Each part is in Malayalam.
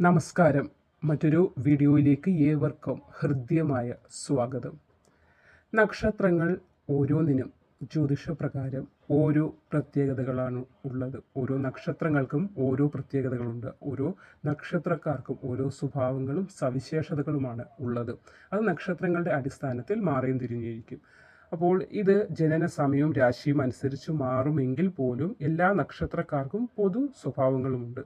നമസ്കാരം. മറ്റൊരു വീഡിയോയിലേക്ക് ഏവർക്കും ഹൃദ്യമായ സ്വാഗതം. നക്ഷത്രങ്ങൾ ഓരോന്നിനും ജ്യോതിഷപ്രകാരം ഓരോ പ്രത്യേകതകളാണ് ഉള്ളത്. ഓരോ നക്ഷത്രങ്ങൾക്കും ഓരോ പ്രത്യേകതകളുണ്ട്. ഓരോ നക്ഷത്രക്കാർക്കും ഓരോ സ്വഭാവങ്ങളും സവിശേഷതകളുമാണ് ഉള്ളത്. അത് നക്ഷത്രങ്ങളുടെ അടിസ്ഥാനത്തിൽ മാറിയും തിരിഞ്ഞിരിക്കും അപ്പോൾ ഇത് ജനന സമയവും രാശിയും അനുസരിച്ച് മാറുമെങ്കിൽ പോലും എല്ലാ നക്ഷത്രക്കാർക്കും പൊതു സ്വഭാവങ്ങളുമുണ്ട്.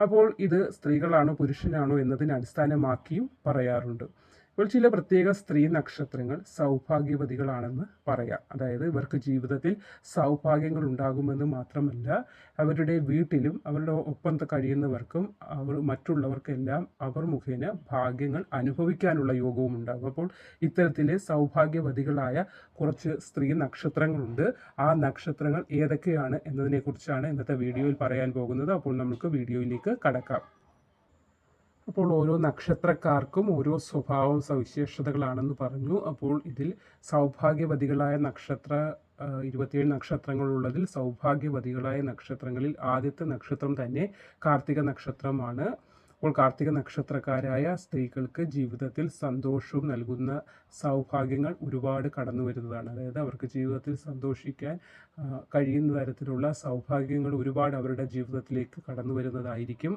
അപ്പോൾ ഇത് സ്ത്രീകളാണോ പുരുഷനാണോ എന്നതിനെ അടിസ്ഥാനമാക്കിയും പറയാറുണ്ട്. ഇപ്പോൾ ചില പ്രത്യേക സ്ത്രീ നക്ഷത്രങ്ങൾ സൗഭാഗ്യവതികളാണെന്ന് പറയാം. അതായത് ഇവർക്ക് ജീവിതത്തിൽ സൗഭാഗ്യങ്ങൾ ഉണ്ടാകുമെന്ന് മാത്രമല്ല അവരുടെ വീട്ടിലും അവരുടെ ഒപ്പം കഴിയുന്നവർക്കും അവർ മറ്റുള്ളവർക്കെല്ലാം അവർ മുഖേന ഭാഗ്യങ്ങൾ അനുഭവിക്കാനുള്ള യോഗവും ഉണ്ടാകും. അപ്പോൾ ഇത്തരത്തിലെ സൗഭാഗ്യവതികളായ കുറച്ച് സ്ത്രീ നക്ഷത്രങ്ങളുണ്ട്. ആ നക്ഷത്രങ്ങൾ ഏതൊക്കെയാണ് എന്നതിനെക്കുറിച്ചാണ് ഇന്നത്തെ വീഡിയോയിൽ പറയാൻ പോകുന്നത്. അപ്പോൾ നമുക്ക് വീഡിയോയിലേക്ക് കടക്കാം. അപ്പോൾ ഓരോ നക്ഷത്രക്കാർക്കും ഓരോ സ്വഭാവം സവിശേഷതകളാണെന്ന് പറഞ്ഞു. അപ്പോൾ ഇതിൽ സൗഭാഗ്യവതികളായ നക്ഷത്ര ഇരുപത്തിയേഴ് നക്ഷത്രങ്ങളുള്ളതിൽ സൗഭാഗ്യവതികളായ നക്ഷത്രങ്ങളിൽ ആദ്യത്തെ നക്ഷത്രം തന്നെ കാർത്തിക നക്ഷത്രമാണ്. അപ്പോൾ കാർത്തിക നക്ഷത്രക്കാരായ സ്ത്രീകൾക്ക് ജീവിതത്തിൽ സന്തോഷവും നൽകുന്ന സൗഭാഗ്യങ്ങൾ ഒരുപാട് കടന്നു വരുന്നതാണ്. അതായത് അവർക്ക് ജീവിതത്തിൽ സന്തോഷിക്കാൻ കഴിയുന്ന തരത്തിലുള്ള സൗഭാഗ്യങ്ങൾ ഒരുപാട് അവരുടെ ജീവിതത്തിലേക്ക് കടന്നു വരുന്നതായിരിക്കും.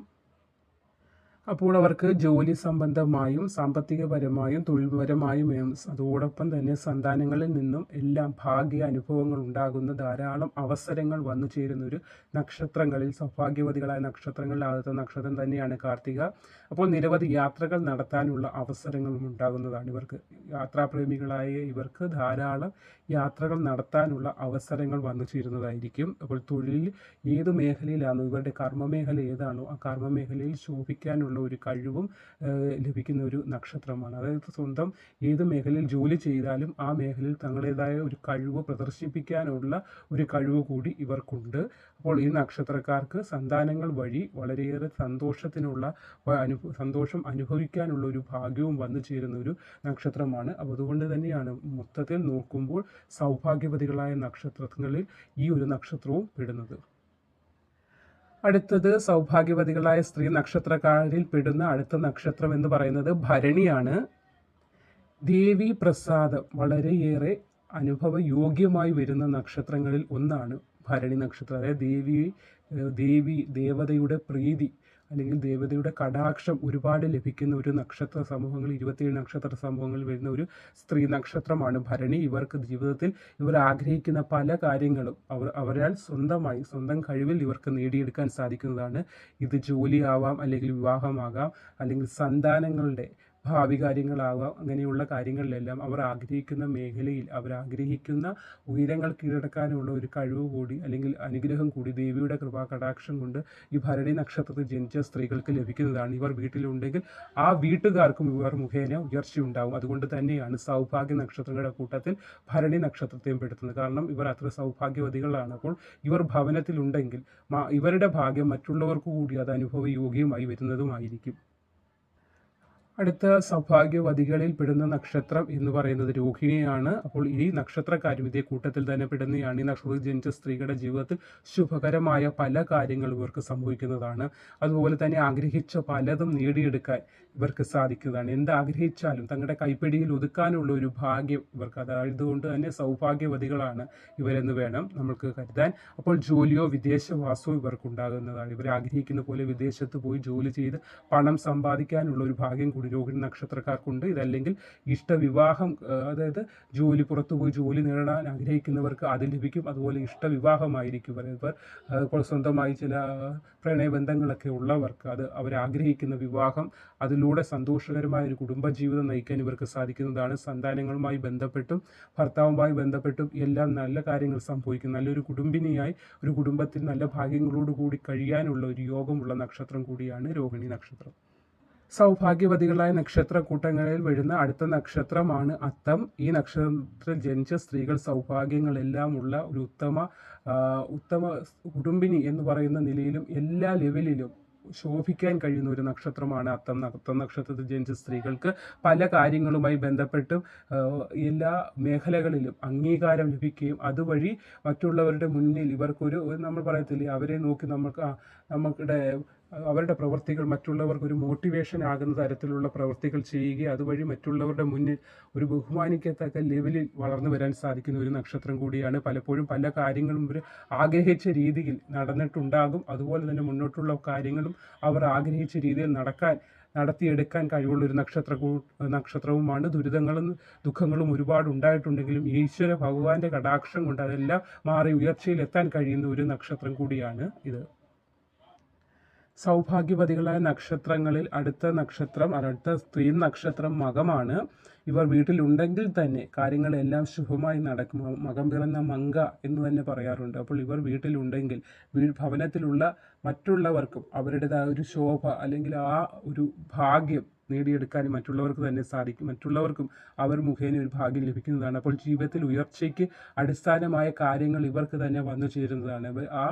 അപ്പോൾ അവർക്ക് ജോലി സംബന്ധമായും സാമ്പത്തികപരമായും തൊഴിൽപരമായും അതോടൊപ്പം തന്നെ സന്താനങ്ങളിൽ നിന്നും എല്ലാം ഭാഗ്യ അനുഭവങ്ങൾ ഉണ്ടാകുന്ന ധാരാളം അവസരങ്ങൾ വന്നു ചേരുന്ന ഒരു നക്ഷത്രങ്ങളിൽ സൗഭാഗ്യവതികളായ നക്ഷത്രങ്ങളിൽ ആദ്യത്തെ നക്ഷത്രം തന്നെയാണ് കാർത്തിക. അപ്പോൾ നിരവധി യാത്രകൾ നടത്താനുള്ള അവസരങ്ങളും ഉണ്ടാകുന്നതാണ് ഇവർക്ക്. യാത്രാപ്രേമികളായ ഇവർക്ക് ധാരാളം യാത്രകൾ നടത്താനുള്ള അവസരങ്ങൾ വന്നു ചേരുന്നതായിരിക്കും അപ്പോൾ തൊഴിൽ ഏത് മേഖലയിലാണോ ഇവരുടെ കർമ്മമേഖല ഏതാണോ ആ കർമ്മമേഖലയിൽ ശോഭിക്കാനുള്ള ഒരു കഴിവും ലഭിക്കുന്ന ഒരു നക്ഷത്രമാണ്. അതായത് സ്വന്തം ഏത് മേഖലയിൽ ജോലി ചെയ്താലും ആ മേഖലയിൽ തങ്ങളുടേതായ ഒരു കഴിവ് പ്രദർശിപ്പിക്കാനുള്ള ഒരു കഴിവ് കൂടി ഇവർക്കുണ്ട്. അപ്പോൾ ഈ നക്ഷത്രക്കാർക്ക് സന്താനങ്ങൾ വഴി വളരെയേറെ സന്തോഷത്തിനുള്ള അനുഭവ അനുഭ സന്തോഷം അനുഭവിക്കാനുള്ള ഒരു ഭാഗ്യവും വന്നു ചേരുന്ന ഒരു നക്ഷത്രമാണ്. അപ്പോൾ അതുകൊണ്ട് തന്നെയാണ് മൊത്തത്തിൽ നോക്കുമ്പോൾ സൗഭാഗ്യവതികളായ നക്ഷത്രങ്ങളിൽ ഈ ഒരു നക്ഷത്രവും പെടുന്നത്. അടുത്തത് സൗഭാഗ്യവതികളായ സ്ത്രീ നക്ഷത്രക്കാരിൽ പെടുന്ന അടുത്ത നക്ഷത്രം എന്ന് പറയുന്നത് ഭരണിയാണ്. ദേവി പ്രസാദം വളരെയേറെ അനുഭവയോഗ്യമായി വരുന്ന നക്ഷത്രങ്ങളിൽ ഒന്നാണ് ഭരണി നക്ഷത്രം. അതായത് ദേവി ദേവി ദേവതയുടെ പ്രീതി അല്ലെങ്കിൽ ദേവതയുടെ കടാക്ഷം ഒരുപാട് ലഭിക്കുന്ന ഒരു നക്ഷത്ര സമൂഹങ്ങൾ ഇരുപത്തിയേഴ് നക്ഷത്ര സമൂഹങ്ങളിൽ വരുന്ന ഒരു സ്ത്രീ നക്ഷത്രമാണ് ഭരണി. ഇവർക്ക് ജീവിതത്തിൽ ഇവർ ആഗ്രഹിക്കുന്ന പല കാര്യങ്ങളും അവർ അവരാൽ സ്വന്തമായി സ്വന്തം കഴിവിൽ ഇവർക്ക് നേടിയെടുക്കാൻ സാധിക്കുന്നതാണ്. ഇത് ജോലിയാവാം അല്ലെങ്കിൽ വിവാഹമാകാം അല്ലെങ്കിൽ സന്താനങ്ങളുടെ ഭാവി കാര്യങ്ങളാവാം അങ്ങനെയുള്ള കാര്യങ്ങളിലെല്ലാം അവർ ആഗ്രഹിക്കുന്ന മേഖലയിൽ അവർ ആഗ്രഹിക്കുന്ന ഉയരങ്ങൾ കീഴടക്കാനുള്ള ഒരു കഴിവ് കൂടി അല്ലെങ്കിൽ അനുഗ്രഹം കൂടി ദേവിയുടെ കൃപാ കടാക്ഷം കൊണ്ട് ഈ ഭരണി നക്ഷത്രത്തിൽ ജനിച്ച സ്ത്രീകൾക്ക് ലഭിക്കുന്നതാണ്. ഇവർ വീട്ടിലുണ്ടെങ്കിൽ ആ വീട്ടുകാർക്കും ഇവർ മുഖേന ഉയർച്ചയുണ്ടാവും അതുകൊണ്ട് തന്നെയാണ് സൗഭാഗ്യ നക്ഷത്രങ്ങളുടെ കൂട്ടത്തിൽ ഭരണി നക്ഷത്രത്തെയും പെടുത്തുന്നത്. കാരണം ഇവർ അത്ര സൗഭാഗ്യവതികളാണ്. അപ്പോൾ ഇവർ ഭവനത്തിലുണ്ടെങ്കിൽ ഇവരുടെ ഭാഗ്യം മറ്റുള്ളവർക്ക് കൂടി അത് അനുഭവയോഗ്യമായി വരുന്നതുമായിരിക്കും. അടുത്ത സൗഭാഗ്യവതികളിൽ പെടുന്ന നക്ഷത്രം എന്ന് പറയുന്നത് രോഹിണിയാണ്. അപ്പോൾ ഈ നക്ഷത്രക്കാരും ഇതേ കൂട്ടത്തിൽ തന്നെ പെടുന്നതാണ് ഈ നക്ഷത്രത്തിൽ ജനിച്ച സ്ത്രീകളുടെ ജീവിതത്തിൽ ശുഭകരമായ പല കാര്യങ്ങളും ഇവർക്ക് സംഭവിക്കുന്നതാണ്. അതുപോലെ തന്നെ ആഗ്രഹിച്ച പലതും നേടിയെടുക്കാൻ ഇവർക്ക് സാധിക്കുന്നതാണ്. എന്ത് ആഗ്രഹിച്ചാലും തങ്ങളുടെ കൈപ്പിടിയിൽ ഒതുക്കാനുള്ള ഒരു ഭാഗ്യം ഇവർക്ക് അതായതുകൊണ്ട് തന്നെ സൗഭാഗ്യവതികളാണ് ഇവരെന്ന് വേണം നമ്മൾക്ക് കരുതാൻ. അപ്പോൾ ജോലിയോ വിദേശവാസമോ ഇവർക്ക് ഉണ്ടാകുന്നതാണ് ഇവർ ആഗ്രഹിക്കുന്ന പോലെ വിദേശത്ത് പോയി ജോലി ചെയ്ത് പണം സമ്പാദിക്കാനുള്ള ഒരു ഭാഗ്യം കൂടി രോഹിണി നക്ഷത്രക്കാർക്കുണ്ട്. ഇതല്ലെങ്കിൽ ഇഷ്ടവിവാഹം അതായത് ജോലി പുറത്തു പോയി ജോലി നേടാൻ ആഗ്രഹിക്കുന്നവർക്ക് അത് ലഭിക്കും. അതുപോലെ ഇഷ്ടവിവാഹമായിരിക്കും. ഇവർ സ്വന്തമായി ചില പ്രണയബന്ധങ്ങളൊക്കെ ഉള്ളവർക്ക് അത് അവരാഗ്രഹിക്കുന്ന വിവാഹം അതിലൂടെ സന്തോഷകരമായ ഒരു കുടുംബജീവിതം നയിക്കാൻ ഇവർക്ക് സാധിക്കുന്നതാണ്. സന്താനങ്ങളുമായി ബന്ധപ്പെട്ടും ഭർത്താവുമായി ബന്ധപ്പെട്ടും എല്ലാം നല്ല കാര്യങ്ങൾ സംഭവിക്കും. നല്ലൊരു കുടുംബിനിയായി ഒരു കുടുംബത്തിൽ നല്ല ഭാഗ്യങ്ങളോടുകൂടി കഴിയാനുള്ള ഒരു യോഗമുള്ള നക്ഷത്രം കൂടിയാണ് രോഹിണി നക്ഷത്രം. സൗഭാഗ്യവതികളായ നക്ഷത്ര കൂട്ടങ്ങളിൽ വരുന്ന അടുത്ത നക്ഷത്രമാണ് അത്തം. ഈ നക്ഷത്രത്തിൽ ജനിച്ച സ്ത്രീകൾ സൗഭാഗ്യങ്ങളെല്ലാം ഉള്ള ഒരു ഉത്തമ ഉത്തമ കുടുംബിനി എന്ന് പറയുന്ന നിലയിലും എല്ലാ ലെവലിലും ശോഭിക്കാൻ കഴിയുന്ന ഒരു നക്ഷത്രമാണ് അത്തം. അത്തം നക്ഷത്രത്തിൽ ജനിച്ച സ്ത്രീകൾക്ക് പല കാര്യങ്ങളുമായി ബന്ധപ്പെട്ടും എല്ലാ മേഖലകളിലും അംഗീകാരം ലഭിക്കുകയും അതുവഴി മറ്റുള്ളവരുടെ മുന്നിൽ ഇവർക്കൊരു നമ്മൾ പറയത്തില്ലേ അവരെ നോക്കി നമുക്ക് നമ്മളുടെ അവരുടെ പ്രവൃത്തികൾ മറ്റുള്ളവർക്ക് ഒരു മോട്ടിവേഷൻ ആകുന്ന തരത്തിലുള്ള പ്രവൃത്തികൾ ചെയ്യുക അതുവഴി മറ്റുള്ളവരുടെ മുന്നിൽ ഒരു ബഹുമാനിക്കത്തക്ക ലെവലിൽ വളർന്നു വരാൻ സാധിക്കുന്ന ഒരു നക്ഷത്രം കൂടിയാണ്. പലപ്പോഴും പല കാര്യങ്ങളും ഇവർ ആഗ്രഹിച്ച രീതിയിൽ നടന്നിട്ടുണ്ടാകും. അതുപോലെ തന്നെ മുന്നോട്ടുള്ള കാര്യങ്ങളും അവർ ആഗ്രഹിച്ച രീതിയിൽ നടക്കാൻ നടത്തിയെടുക്കാൻ കഴിവുള്ള ഒരു നക്ഷത്ര നക്ഷത്രവുമാണ്. ദുരിതങ്ങളും ദുഃഖങ്ങളും ഒരുപാട് ഉണ്ടായിട്ടുണ്ടെങ്കിലും ഈശ്വര ഭഗവാന്റെ കടാക്ഷം കൊണ്ട് അതെല്ലാം മാറി ഉയർച്ചയിൽ എത്താൻ കഴിയുന്ന ഒരു നക്ഷത്രം കൂടിയാണ് ഇത്. സൗഭാഗ്യവതികളായ നക്ഷത്രങ്ങളിൽ അടുത്ത നക്ഷത്രം അടുത്ത സ്ത്രീ നക്ഷത്രം മകമാണ്. ഇവർ വീട്ടിലുണ്ടെങ്കിൽ തന്നെ കാര്യങ്ങളെല്ലാം ശുഭമായി നടക്കും. മകം പിറന്ന മങ്ക എന്ന് തന്നെ പറയാറുണ്ട്. അപ്പോൾ ഇവർ വീട്ടിലുണ്ടെങ്കിൽ വീ ഭവനത്തിലുള്ള മറ്റുള്ളവർക്കും അവരുടേതായ ഒരു ശോഭ അല്ലെങ്കിൽ ആ ഒരു ഭാഗ്യം നേടിയെടുക്കാൻ മറ്റുള്ളവർക്ക് തന്നെ സാധിക്കും. മറ്റുള്ളവർക്കും അവർ മുഖേന ഒരു ഭാഗ്യം ലഭിക്കുന്നതാണ്. അപ്പോൾ ജീവിതത്തിൽ ഉയർച്ചയ്ക്ക് അടിസ്ഥാനമായ കാര്യങ്ങൾ ഇവർക്ക് തന്നെ വന്നു ചേരുന്നതാണ്. ആ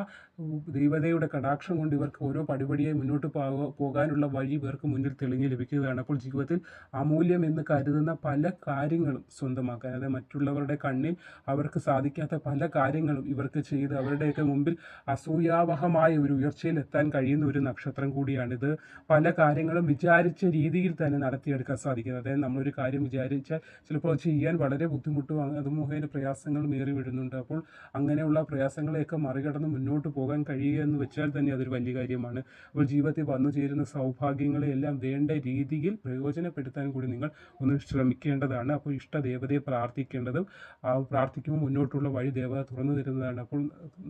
ദൈവതയുടെ കടാക്ഷം കൊണ്ട് ഇവർക്ക് ഓരോ പടിപടിയായി മുന്നോട്ട് പോക- പോകാനുള്ള വഴി ഇവർക്ക് മുന്നിൽ തെളിഞ്ഞു ലഭിക്കുകയാണ്. അപ്പോൾ ജീവിതത്തിൽ അമൂല്യം എന്ന് കരുതുന്ന പല കാര്യങ്ങളും സ്വന്തമാക്കാൻ അതായത് മറ്റുള്ളവരുടെ കണ്ണിൽ അവർക്ക് സാധിക്കാത്ത പല കാര്യങ്ങളും ഇവർക്ക് ചെയ്ത് അവരുടെയൊക്കെ മുമ്പിൽ അസൂയാവഹമായ ഒരു ഉയർച്ചയിൽ എത്താൻ കഴിയുന്ന ഒരു നക്ഷത്രം കൂടിയാണിത് പല കാര്യങ്ങളും വിചാരിച്ച രീതിയിൽ തന്നെ നടത്തിയെടുക്കാൻ സാധിക്കുന്നത് അതായത് നമ്മളൊരു കാര്യം വിചാരിച്ചാൽ ചിലപ്പോൾ ചെയ്യാൻ വളരെ ബുദ്ധിമുട്ടും അത് മുഖേന പ്രയാസങ്ങളും ഏറി വിടുന്നുണ്ട് അപ്പോൾ അങ്ങനെയുള്ള പ്രയാസങ്ങളെയൊക്കെ മറികടന്ന് മുന്നോട്ട് പോകാൻ കഴിയുക എന്ന് വെച്ചാൽ തന്നെ അതൊരു വലിയ കാര്യമാണ്. അപ്പോൾ ജീവിതത്തിൽ വന്നു ചേരുന്ന സൗഭാഗ്യങ്ങളെല്ലാം വേണ്ട രീതിയിൽ പ്രയോജനപ്പെടുത്താൻ കൂടി നിങ്ങൾ ഒന്ന് ശ്രമിക്കേണ്ടതാണ്. അപ്പോൾ ഇഷ്ട ദേവതയെ പ്രാർത്ഥിക്കേണ്ടതും ആ പ്രാർത്ഥിക്കുമ്പോൾ മുന്നോട്ടുള്ള വഴി ദേവത തുറന്നു തരുന്നതാണ്. അപ്പോൾ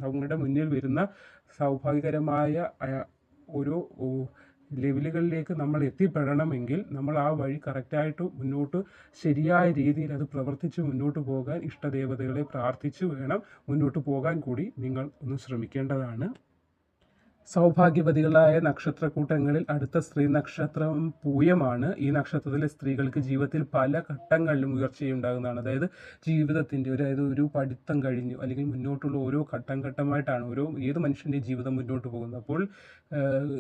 നമ്മുടെ മുന്നിൽ വരുന്ന സൗഭാഗ്യകരമായ ഓരോ ലെവലുകളിലേക്ക് നമ്മൾ എത്തിപ്പെടണമെങ്കിൽ നമ്മൾ ആ വഴി കറക്റ്റായിട്ട് മുന്നോട്ട് ശരിയായ രീതിയിൽ അത് പ്രവർത്തിച്ച് മുന്നോട്ട് പോകാൻ ഇഷ്ടദേവതകളെ പ്രാർത്ഥിച്ച് വേണം മുന്നോട്ട് പോകാൻ കൂടി നിങ്ങൾ ഒന്ന് ശ്രമിക്കേണ്ടതാണ്. സൗഭാഗ്യവതികളായ നക്ഷത്രക്കൂട്ടങ്ങളിൽ അടുത്ത സ്ത്രീ നക്ഷത്രം പൂയമാണ്. ഈ നക്ഷത്രത്തിലെ സ്ത്രീകൾക്ക് ജീവിതത്തിൽ പല ഘട്ടങ്ങളിലും ഉയർച്ചയുണ്ടാകുന്നതാണ്. അതായത് ജീവിതത്തിന്റെ ഒരു അതായത് ഒരു പഠിത്തം കഴിഞ്ഞു അല്ലെങ്കിൽ മുന്നോട്ടുള്ള ഓരോ ഘട്ടം ഘട്ടമായിട്ടാണ് ഓരോ ഏത് മനുഷ്യന്റെ ജീവിതം മുന്നോട്ട് പോകുന്നത്. അപ്പോൾ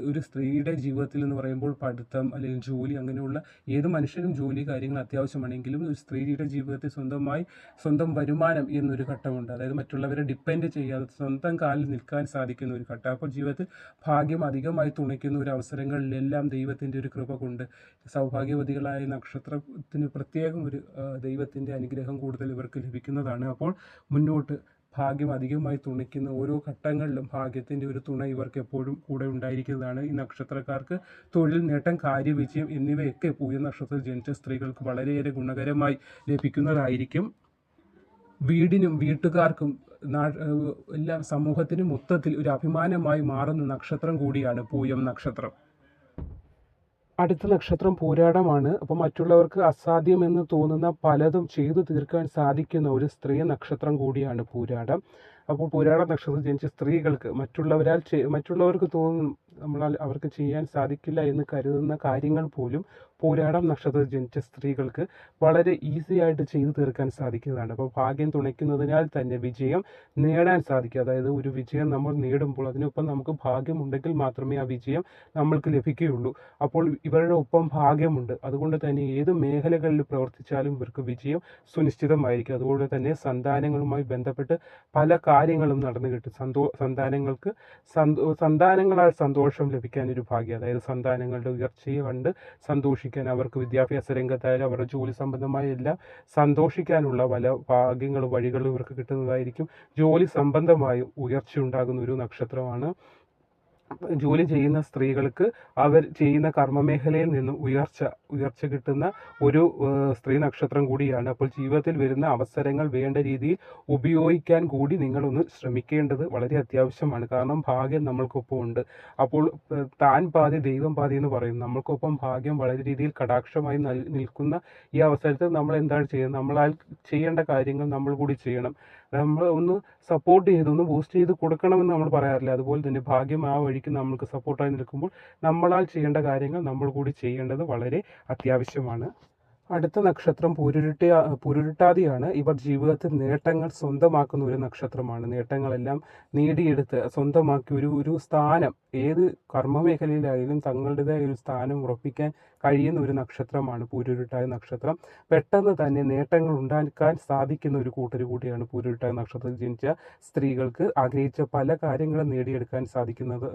ഒരു സ്ത്രീയുടെ ജീവിതത്തിൽ എന്ന് പറയുമ്പോൾ പഠിത്തം അല്ലെങ്കിൽ ജോലി അങ്ങനെയുള്ള ഏത് മനുഷ്യനും ജോലി കാര്യങ്ങൾ അത്യാവശ്യമാണെങ്കിലും ഒരു സ്ത്രീയുടെ ജീവിതത്തിൽ സ്വന്തമായി സ്വന്തം വരുമാനം എന്നൊരു ഘട്ടമുണ്ട്. അതായത് മറ്റുള്ളവരെ ഡിപ്പെൻഡ് ചെയ്യാതെ സ്വന്തം കാലിൽ നിൽക്കാൻ സാധിക്കുന്ന ഒരു ഘട്ടം. അപ്പോൾ ജീവിതത്തിൽ ഭാഗ്യം അധികമായി തുണയ്ക്കുന്ന ഒരു അവസരങ്ങളിലെല്ലാം ദൈവത്തിന്റെ ഒരു കൃപ കൊണ്ട് സൗഭാഗ്യവതികളായ നക്ഷത്രത്തിന് പ്രത്യേകം ഒരു ദൈവത്തിന്റെ അനുഗ്രഹം കൂടുതൽ ഇവർക്ക് ലഭിക്കുന്നതാണ്. അപ്പോൾ മുന്നോട്ട് ഭാഗ്യം അധികമായി തുണയ്ക്കുന്ന ഓരോ ഘട്ടങ്ങളിലും ഭാഗ്യത്തിന്റെ ഒരു തുണ ഇവർക്ക് എപ്പോഴും കൂടെ ഉണ്ടായിരിക്കുന്നതാണ്. ഈ നക്ഷത്രക്കാർക്ക് തൊഴിൽ നേട്ടം കാര്യവിജയം എന്നിവയൊക്കെ പൂയ നക്ഷത്രത്തിൽ ജനിച്ച സ്ത്രീകൾക്ക് വളരെയേറെ ഗുണകരമായി ലഭിക്കുന്നതായിരിക്കും. വീടിനും വീട്ടുകാർക്കും എല്ലാം സമൂഹത്തിനും മൊത്തത്തിൽ ഒരു അഭിമാനമായി മാറുന്ന നക്ഷത്രം കൂടിയാണ് പൂയം നക്ഷത്രം. അടുത്ത നക്ഷത്രം പോരാടമാണ്. അപ്പോൾ മറ്റുള്ളവർക്ക് അസാധ്യമെന്ന് തോന്നുന്ന പലതും ചെയ്തു തീർക്കാൻ സാധിക്കുന്ന ഒരു സ്ത്രീ നക്ഷത്രം കൂടിയാണ് പൂരാടം. അപ്പോൾ പൂരാട നക്ഷത്രം ജനിച്ച സ്ത്രീകൾക്ക് മറ്റുള്ളവരാൽ മറ്റുള്ളവർക്ക് തോന്നും നമ്മളാൽ അവർക്ക് ചെയ്യാൻ സാധിക്കില്ല എന്ന് കരുതുന്ന കാര്യങ്ങൾ പോലും പോരാടം നക്ഷത്രത്തിൽ ജനിച്ച സ്ത്രീകൾക്ക് വളരെ ഈസി ആയിട്ട് ചെയ്തു തീർക്കാൻ സാധിക്കുന്നതാണ്. അപ്പോൾ ഭാഗ്യം തുണയ്ക്കുന്നതിനാൽ തന്നെ വിജയം നേടാൻ സാധിക്കും. അതായത് ഒരു വിജയം നമ്മൾ നേടുമ്പോൾ അതിനൊപ്പം നമുക്ക് ഭാഗ്യമുണ്ടെങ്കിൽ മാത്രമേ ആ വിജയം നമ്മൾക്ക് ലഭിക്കുകയുള്ളൂ. അപ്പോൾ ഇവരുടെ ഒപ്പം ഭാഗ്യമുണ്ട്. അതുകൊണ്ട് തന്നെ ഏത് മേഖലകളിൽ പ്രവർത്തിച്ചാലും ഇവർക്ക് വിജയം സുനിശ്ചിതമായിരിക്കും. അതുകൊണ്ട് തന്നെ സന്താനങ്ങളുമായി ബന്ധപ്പെട്ട് പല കാര്യങ്ങളും നടന്നു കിട്ടും സന്തോ സന്താനങ്ങൾക്ക് സന്തോ സന്താനങ്ങളാൽ സന്തോഷം ലഭിക്കാൻ ഒരു ഭാഗ്യം. അതായത് സന്താനങ്ങളുടെ ഉയർച്ചയെ കണ്ട് സന്തോഷിക്കാൻ അവർക്ക് വിദ്യാഭ്യാസ രംഗത്തായാലും അവരുടെ ജോലി സംബന്ധമായ എല്ലാം സന്തോഷിക്കാനുള്ള പല ഭാഗ്യങ്ങളും വഴികളും ഇവർക്ക് കിട്ടുന്നതായിരിക്കും. ജോലി സംബന്ധമായി ഉയർച്ച ഉണ്ടാകുന്ന ഒരു നക്ഷത്രമാണ്. ജോലി ചെയ്യുന്ന സ്ത്രീകൾക്ക് അവർ ചെയ്യുന്ന കർമ്മമേഖലയിൽ നിന്നും ഉയർച്ച ഉയർച്ച കിട്ടുന്ന ഒരു സ്ത്രീ നക്ഷത്രം കൂടിയാണ്. അപ്പോൾ ജീവിതത്തിൽ വരുന്ന അവസരങ്ങൾ വേണ്ട രീതിയിൽ ഉപയോഗിക്കാൻ കൂടി നിങ്ങളൊന്ന് ശ്രമിക്കേണ്ടത് വളരെ അത്യാവശ്യമാണ്. കാരണം ഭാഗ്യം നമ്മൾക്കൊപ്പം ഉണ്ട്. അപ്പോൾ താൻ പാതി ദൈവം പാതി എന്ന് പറയും. നമ്മൾക്കൊപ്പം ഭാഗ്യം വളരെ രീതിയിൽ കടാക്ഷമായി നിൽക്കുന്ന ഈ അവസരത്തിൽ നമ്മൾ എന്താണ് ചെയ്യുന്നത്? നമ്മളാൽ ചെയ്യേണ്ട കാര്യങ്ങൾ നമ്മൾ കൂടി ചെയ്യണം. നമ്മൾ ഒന്ന് സപ്പോർട്ട് ചെയ്ത് ഒന്ന് ബൂസ്റ്റ് ചെയ്ത് കൊടുക്കണമെന്ന് നമ്മൾ പറയാറില്ല. അതുപോലെ തന്നെ ഭാഗ്യം ആ വഴിക്ക് നമ്മൾക്ക് സപ്പോർട്ടായി നിൽക്കുമ്പോൾ നമ്മളാൽ ചെയ്യേണ്ട കാര്യങ്ങൾ നമ്മൾ കൂടി ചെയ്യേണ്ടത് വളരെ അത്യാവശ്യമാണ്. അടുത്ത നക്ഷത്രം പുരുരുട്ട പുരുരുട്ടാതിയാണ്. ഇവർ ജീവിതത്തിൽ നേട്ടങ്ങൾ സ്വന്തമാക്കുന്ന ഒരു നക്ഷത്രമാണ്. നേട്ടങ്ങളെല്ലാം നേടിയെടുത്ത് സ്വന്തമാക്കി ഒരു ഒരു സ്ഥാനം ഏത് കർമ്മമേഖലയിലായാലും തങ്ങളുടേതായ ഒരു സ്ഥാനം ഉറപ്പിക്കാൻ കഴിയുന്ന ഒരു നക്ഷത്രമാണ് പൂരുരുട്ടായ നക്ഷത്രം. പെട്ടെന്ന് തന്നെ നേട്ടങ്ങൾ ഉണ്ടാക്കാൻ സാധിക്കുന്ന ഒരു കൂട്ടർ കൂടിയാണ് പൂരുരുട്ടായ നക്ഷത്രത്തിൽ ജനിച്ച സ്ത്രീകൾക്ക് ആഗ്രഹിച്ച പല കാര്യങ്ങളും നേടിയെടുക്കാൻ സാധിക്കുന്നത്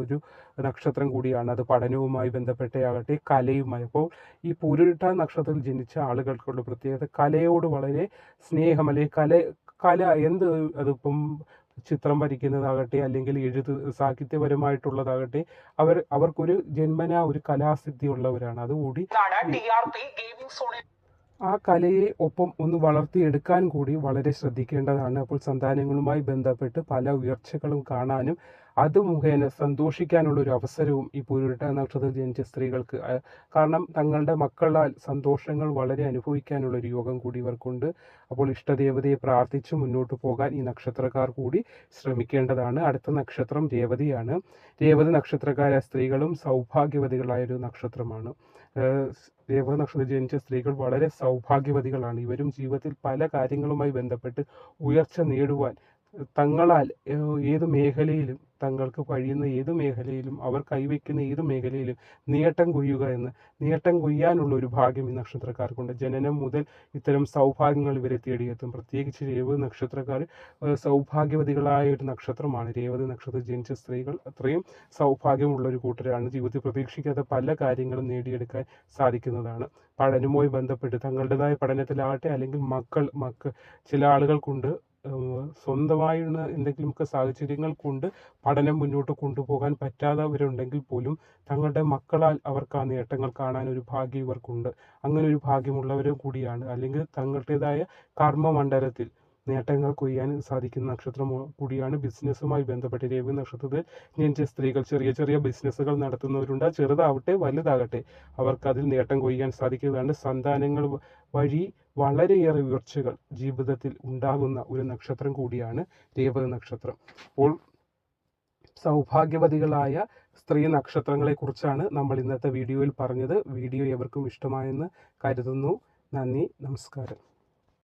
ഒരു നക്ഷത്രം കൂടിയാണ്. അത് പഠനവുമായി ബന്ധപ്പെട്ടയാകട്ടെ കലയുമായി. അപ്പോൾ ഈ പൂരുരുട്ടായ നക്ഷത്രത്തിൽ ജനിച്ച ആളുകൾക്കുള്ള പ്രത്യേകത കലയോട് വളരെ സ്നേഹം അല്ലെങ്കിൽ കല കല എന്ത് അതിപ്പം ചിത്രം വരയ്ക്കുന്നതാകട്ടെ അല്ലെങ്കിൽ എഴുത്ത് സാഹിത്യപരമായിട്ടുള്ളതാകട്ടെ അവർ അവർക്കൊരു ജന്മനാ ഒരു കലാസിദ്ധി ഉള്ളവരാണ് അതുകൂടി ആ കലയെ ഒപ്പം ഒന്ന് വളർത്തിയെടുക്കാൻ കൂടി വളരെ ശ്രദ്ധിക്കേണ്ടതാണ്. അപ്പോൾ സന്താനങ്ങളുമായി ബന്ധപ്പെട്ട് പല ഉയർച്ചകളും കാണാനും അത് മുഖേന സന്തോഷിക്കാനുള്ള ഒരു അവസരവും ഈ പൂരുരുട്ട നക്ഷത്രത്തിൽ ജനിച്ച സ്ത്രീകൾക്ക് കാരണം തങ്ങളുടെ മക്കളാൽ സന്തോഷങ്ങൾ വളരെ അനുഭവിക്കാനുള്ള ഒരു യോഗം കൂടി ഇവർക്കുണ്ട്. അപ്പോൾ ഇഷ്ടദേവതയെ പ്രാർത്ഥിച്ച് മുന്നോട്ട് പോകാൻ ഈ നക്ഷത്രക്കാർ കൂടി ശ്രമിക്കേണ്ടതാണ്. അടുത്ത നക്ഷത്രം രേവതിയാണ്. രേവതി നക്ഷത്രക്കാരായ സ്ത്രീകളും സൗഭാഗ്യവതികളായ ഒരു നക്ഷത്രമാണ് ദേവ നക്ഷത്രത്തിൽ ജനിച്ച സ്ത്രീകൾ വളരെ സൗഭാഗ്യവതികളാണ്. ഇവരും ജീവിതത്തിൽ പല കാര്യങ്ങളുമായി ബന്ധപ്പെട്ട് ഉയർച്ച നേടുവാൻ തങ്ങളാൽ ഏത് മേഖലയിലും തങ്ങൾക്ക് കഴിയുന്ന ഏത് മേഖലയിലും അവർ കൈവയ്ക്കുന്ന ഏത് മേഖലയിലും നേട്ടം കൊയ്യുക എന്ന് നേട്ടം കൊയ്യാനുള്ള ഒരു ഭാഗ്യം ഈ നക്ഷത്രക്കാർക്കുണ്ട്. ജനനം മുതൽ ഇത്തരം സൗഭാഗ്യങ്ങൾ ഇവരെ തേടിയെത്തും. പ്രത്യേകിച്ച് രേവതി നക്ഷത്രക്കാർ സൗഭാഗ്യവതികളായ ഒരു നക്ഷത്രമാണ്. രേവതി നക്ഷത്രം ജനിച്ച സ്ത്രീകൾ അത്രയും സൗഭാഗ്യമുള്ള ഒരു കൂട്ടരാണ്. ജീവിതത്തിൽ പ്രതീക്ഷിക്കാത്ത പല കാര്യങ്ങളും നേടിയെടുക്കാൻ സാധിക്കുന്നതാണ്. പഠനവുമായി ബന്ധപ്പെട്ട് തങ്ങളുടേതായ പഠനത്തിലാകട്ടെ അല്ലെങ്കിൽ മക്കൾ മക്കൾ ചില ആളുകൾക്കുണ്ട്. സ്വന്തമായുള്ള എന്തെങ്കിലുമൊക്കെ സാഹചര്യങ്ങൾ കൊണ്ട് പഠനം മുന്നോട്ട് കൊണ്ടുപോകാൻ പറ്റാത്തവരുണ്ടെങ്കിൽ പോലും തങ്ങളുടെ മക്കളാൽ അവർക്ക് ആ നേട്ടങ്ങൾ കാണാൻ ഒരു ഭാഗ്യം ഇവർക്കുണ്ട്. അങ്ങനെ ഒരു ഭാഗ്യമുള്ളവരും കൂടിയാണ്. അല്ലെങ്കിൽ തങ്ങളുടേതായ കർമ്മമണ്ഡലത്തിൽ നേട്ടങ്ങൾ കൊയ്യാൻ സാധിക്കുന്ന നക്ഷത്രം കൂടിയാണ് ബിസിനസ്സുമായി ബന്ധപ്പെട്ട് രവി നക്ഷത്രത്തിൽ ജനിച്ച സ്ത്രീകൾ ചെറിയ ചെറിയ ബിസിനസ്സുകൾ നടത്തുന്നവരുണ്ട്. ചെറുതാവട്ടെ വലുതാകട്ടെ അവർക്ക് അതിൽ നേട്ടം കൊയ്യാൻ സാധിക്കുന്നതാണ് സന്താനങ്ങൾ വഴി വളരെയേറെ ഉയർച്ചകൾ ജീവിതത്തിൽ ഉണ്ടാകുന്ന ഒരു നക്ഷത്രം കൂടിയാണ് രേവതി നക്ഷത്രം. അപ്പോൾ സൗഭാഗ്യവതികളായ സ്ത്രീ നക്ഷത്രങ്ങളെ കുറിച്ചാണ് നമ്മൾ ഇന്നത്തെ വീഡിയോയിൽ പറഞ്ഞത്. വീഡിയോ എവർക്കും ഇഷ്ടമായെന്ന് കരുതുന്നു. നന്ദി നമസ്കാരം.